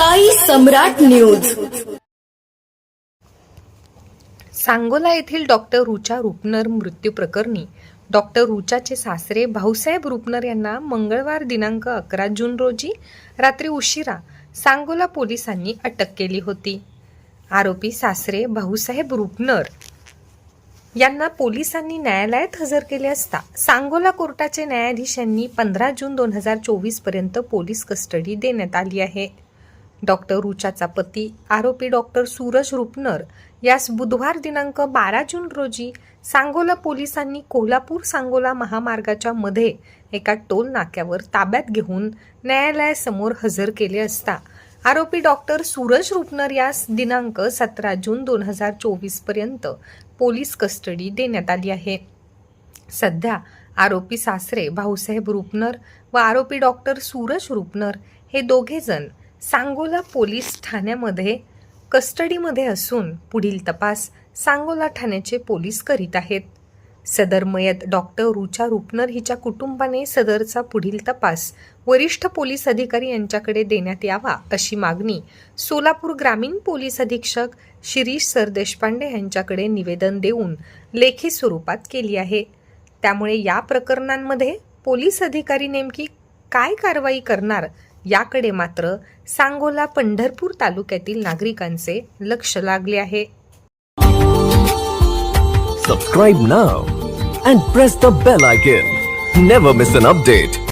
साई सम्राट news. Sangola येथील doctor Rucha Rupnar मृत्यू प्रकरणी डॉक्टर रुचाचे सासरे भाऊसाहेब रुपनर यांना मंगळवार दिनांक अकरा जून रोजी रात्री उशिरा सांगोला पोलिसांनी अटक केली होती. आरोपी सासरे भाऊसाहेब रुपनर यांना पोलिसांनी न्यायालयात हजर केले असता सांगोला कोर्टाचे न्यायाधीश यांनी पंधरा जून दोन हजार चोवीसपर्यंत पोलीस कस्टडी देण्यात आली आहे. डॉक्टर रुचाचा पती आरोपी डॉक्टर सूरज रुपनर. यास बुधवार दिनांक बारा जून रोजी सांगोला पोलिसांनी कोल्हापूर सांगोला महामार्गाच्या मध्ये एका टोल नाक्यावर ताब्यात घेऊन न्यायालयासमोर हजर केले असता आरोपी डॉक्टर सूरज रुपनर यास दिनांक सतरा जून दोन हजार चोवीसपर्यंत पोलीस कस्टडी देण्यात आली आहे. सध्या आरोपी सासरे भाऊसाहेब रुपनर व आरोपी डॉक्टर सूरज रुपनर हे दोघेजण सांगोला पोलीस ठाण्यामध्ये कस्टडीमध्ये असून पुढील तपास सांगोला ठाण्याचे पोलीस करीत आहेत. सदर मयत डॉक्टर रुचा रुपनर हिच्या कुटुंबाने सदरचा पुढील तपास वरिष्ठ पोलीस अधिकारी यांच्याकडे देण्यात यावा अशी मागणी सोलापूर ग्रामीण पोलीस अधीक्षक शिरीष सरदेशपांडे यांच्याकडे निवेदन देऊन लेखी स्वरूपात केली आहे. त्यामुळे या प्रकरणांमध्ये पोलीस अधिकारी नेमकी काय कारवाई करणार याकडे मात्र सांगोला पंढरपूर तालुक्यातील नागरिकांचे लक्ष लागले आहे. सबस्क्राईब ना and press the bell I can never miss an update